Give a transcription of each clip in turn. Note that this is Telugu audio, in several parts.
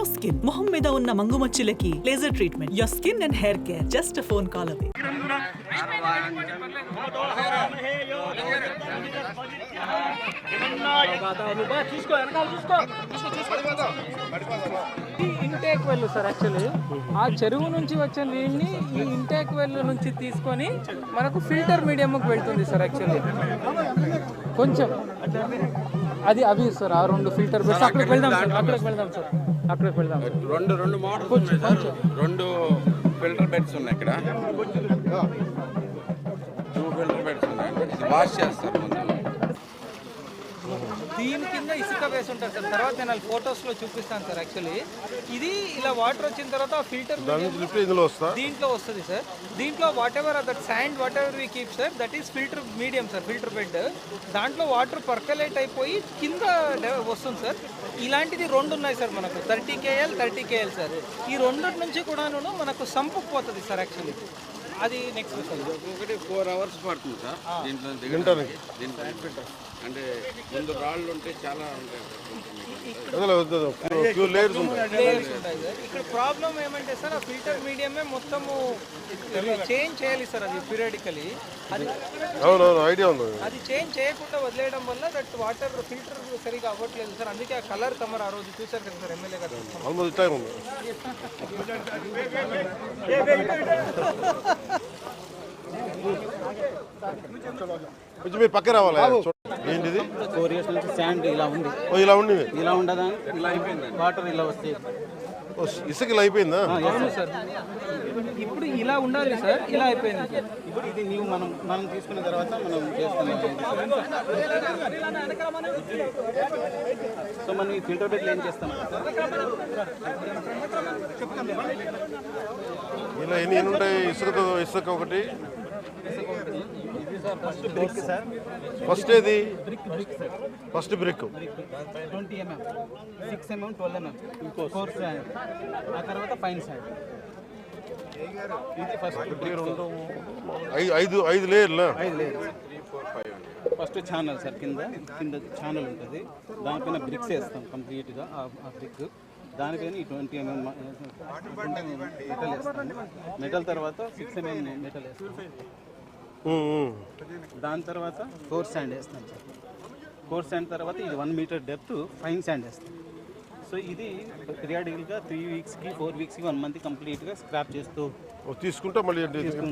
గ్లో స్కిన్ మొహం మీద ఉన్న మంగుమచ్చులకి laser treatment your skin and hair care just phone call అవే చూసుకో చూసుకో ఇంటేక్ వెల్ సార్ యాక్చువల్లీ ఆ చెరువు నుంచి వచ్చే నీళ్ళని ఈ ఇంటేక్ వెల్ నుంచి తీసుకొని మనకు ఫిల్టర్ మీడియంకి వెళ్తుంది సార్ యాక్చువల్లీ కొంచెం. అది అవి సార్ ఆ రెండు ఫిల్టర్ బెడ్స్ అక్కడికి వెళ్దాం సార్ అక్కడికి వెళ్దాం సార్ అక్కడికి వెళ్దాం. రెండు రెండు మోడల్స్ ఉన్నాయి సార్ రెండు ఫిల్టర్ బెడ్స్ ఉన్నాయి ఇక్కడ. టూ ఫిల్టర్ బెడ్స్ ఉన్నాయి. వాష్ చేస్తారు దీని కింద ఇసుక వేసి ఉంటుంది సార్. తర్వాత నేను ఫొటోస్లో చూపిస్తాను సార్ యాక్చువల్లీ ఇది ఇలా వాటర్ వచ్చిన తర్వాత ఆ ఫిల్టర్ దీంట్లో వస్తుంది సార్. దీంట్లో whatever that sand whatever we keep sir that is filter medium sir filter bed దాంట్లో వాటర్ పర్కలేట్ అయిపోయి కింద వస్తుంది సార్. ఇలాంటిది రెండు ఉన్నాయి సార్ మనకు. Thirty KL thirty KL sir ఈ రెండు నుంచి కూడాను మనకు సంపుకు పోతుంది సార్ యాక్చువల్లీ అది నెక్స్ట్ ఒకటి ఫోర్ అవర్స్ పడుతుంది సార్. దీంట్లో అంటే ముందు రాళ్ళు ఉంటే చాలా ఉంటాయి. ఇక్కడ ప్రాబ్లం ఏమంటే సార్ ఆ ఫిల్టర్ మీడియమే మొత్తము చేంజ్ చేయాలి సార్ అది పీరియాడికలీ. అది అవునవును ఐడియా ఉంది. అది చేంజ్ చేయకుండా వదిలేయడం వల్ల దట్ వాటర్ ఫిల్టర్ సరిగా అవ్వట్లేదు సార్. అందుకే ఆ కలర్ కమర్ ఆ రోజు చూసారు కదా సార్ ఎమ్మెల్యే గారు. ఆల్మోస్ట్ టైం ఉంది. కొంచెం మీరు పక్క రావాలి. ఏంటిది? ఫోర్ ఇయర్స్ నుంచి శాండ్ ఇలా ఉంది. ఓ ఇలా ఉండి ఇలా ఉండదా? ఇలా అయిపోయింది? వాటర్ ఇలా వస్తాయి. ఓ, ఇసుక ఇలా అయిపోయిందా? అవును సార్. ఇప్పుడు ఇలా ఉండాలి సార్ ఇలా అయిపోయింది. సార్ ఇప్పుడు ఇది నీవు మనం మనం తీసుకున్న తర్వాత మనం చేసుకున్నాం సో మనం ఈ ఫిల్టర్ బెడ్లు ఏం చేస్తాం? ఇలా ఎన్ని ఎన్ని ఉంటాయి? ఇసుకతో ఇసుక ఒకటి. ఫస్ట్ బ్రిక్ సార్ ఫస్ట్ ఏది? First brick twenty mm. Six mm twelve mm. Sand ఆ తర్వాత ఫైన్ ఇది ఫస్ట్ రెండు ఐదు ఐదు ఐదు లేయర్లా ఐదు లేదు ఫస్ట్ ఛానల్ సార్ కింద కింద ఛానల్ ఉంటుంది. దానిపైన బ్రిక్స్ వేస్తాం కంప్లీట్గా ఆ బ్రిక్ దానిపైన ఈ ట్వంటీ ఎంఎం మెటల్ వేస్తాం. మెటల్ తర్వాత సిక్స్ ఎంఎం మెటల్ వేస్తాం. దాని తర్వాత కోర్ శాండ్ వేస్తాం సార్. కోర్ శాండ్ తర్వాత ఇది one metre depth fine sand వేస్తాం. సో ఇది పీరియాడికల్గా త్రీ వీక్స్కి ఫోర్ వీక్స్కి వన్ మంత్ కంప్లీట్గా స్క్రాప్ చేస్తూ తీసుకుంటే మళ్ళీ?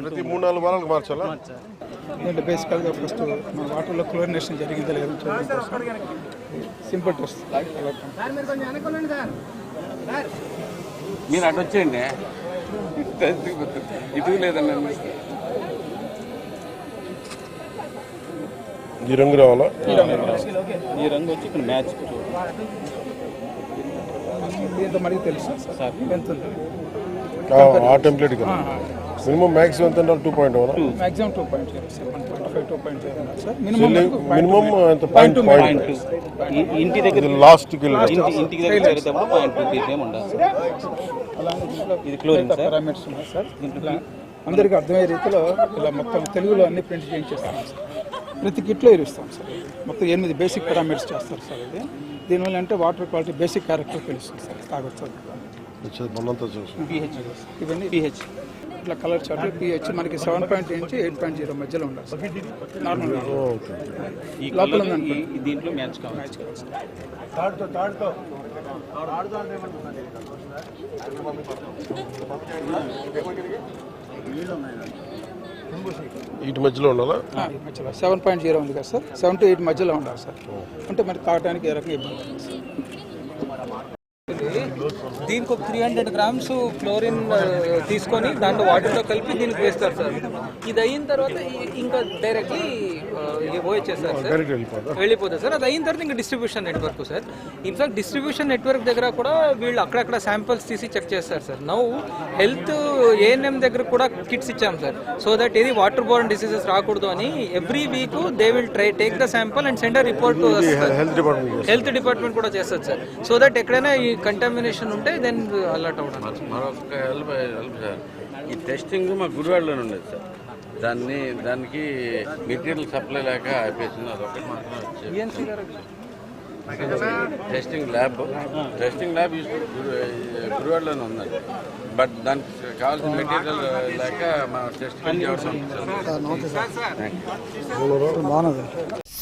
ప్రతి మూడు నాలుగు వారాలకు మార్చాలా? మార్చాలి. అంటే బేసికల్గా ఫస్ట్ మా వాటర్లో క్లోరినేషన్ జరిగిందో లేదో సింపుల్ టెస్ట్ మీరు అటు వచ్చేయండి. ఇటు లేదండి ఈ రంగు రావాలా? ఈ రంగు వచ్చి ఇక్కడ మ్యాచ్ దీంతో మనకి తెలుసు. సార్. ఎంత ఉంది ఆ- ఆ టెంప్లెట్ కదా మినిమం మ్యాక్సిమం ఎంత ఉండాలి? Two point one maximum two point two minimum ఎంత? ఇంటి దగ్గర ఇంటికి దగ్గర చేరేటప్పుడు పాయింట్ టూ పీపీఎం ఉండాలి సార్ అలానే దీంట్లో ఇది క్లోరిన్ సార్ పారామీటర్స్ ఉన్నాయి సార్ దీంట్లో అందరికీ అర్థమయ్యే రీతిలో ఇలా మొత్తం తెలుగులో అన్ని ప్రింట్ చేయించేస్తాం సార్ ప్రతి కిట్లో ఇరుస్తాం సార్ మొత్తం ఎనిమిది బేసిక్ పారామీటర్స్ చేస్తారు సార్ ఇది. దీనివల్ల అంటే వాటర్ క్వాలిటీ బేసిక్ క్యారెక్టర్ తెలుస్తుంది సార్ తాగొచ్చు ఇవన్నీ పిహెచ్ ఇట్లా కలర్ చార్ట్ పిహెచ్ మనకి సెవెన్ పాయింట్ నుంచి ఎయిట్ పాయింట్ జీరో మధ్యలో ఉండాలి సార్. నార్మల్ లోపల దీంట్లో మ్యాచ్ కావాలి. ఎయిట్ మధ్యలో ఉండాలా? మధ్యలో. సెవెన్ పాయింట్ జీరో ఉంది కదా సార్? సెవెన్ టు ఎయిట్ మధ్యలో ఉండాలి సార్. అంటే మనకి తాగడానికి ఏ రకంగా ఇబ్బంది సార్. దీనికి ఒక త్రీ హండ్రెడ్ గ్రామ్స్ క్లోరిన్ తీసుకొని దాంట్లో వాటర్తో కలిపి దీనికి వేస్తారు సార్. ఇది అయిన తర్వాత ఇంకా డైరెక్ట్లీ పోయిచ్చేస్తారు సార్. వెళ్ళిపోతుంది సార్. అది అయిన తర్వాత ఇంకా distribution network sir. In fact distribution network దగ్గర కూడా వీళ్ళు అక్కడక్కడ శాంపిల్స్ తీసి చెక్ చేస్తారు సార్. నౌ హెల్త్ ఏఎన్ఎం దగ్గర కూడా కిట్స్ ఇచ్చాం సార్. సో దట్ ఏది వాటర్ బోర్న్ డిసీజెస్ రాకూడదు అని every week they will try take the sample and send report health department కూడా చేస్తుంది సార్. సో దట్ ఎక్కడైనా కంటామినేషన్ ఉంటే దెన్ అలర్ట్ అవ్వడం. మరొక హెల్ప్ హెల్ప్ సార్ ఈ టెస్టింగ్ మా గుడివాడలోనే ఉండేది సార్ దాన్ని దానికి మెటీరియల్ సప్లై లేక ఆపేసింది అదొకటి మాత్రం టెస్టింగ్ ల్యాబ్ టెస్టింగ్ ల్యాబ్ గురువాడలోనే ఉందండి బట్ దానికి కావాల్సిన మెటీరియల్ లేక మా సార్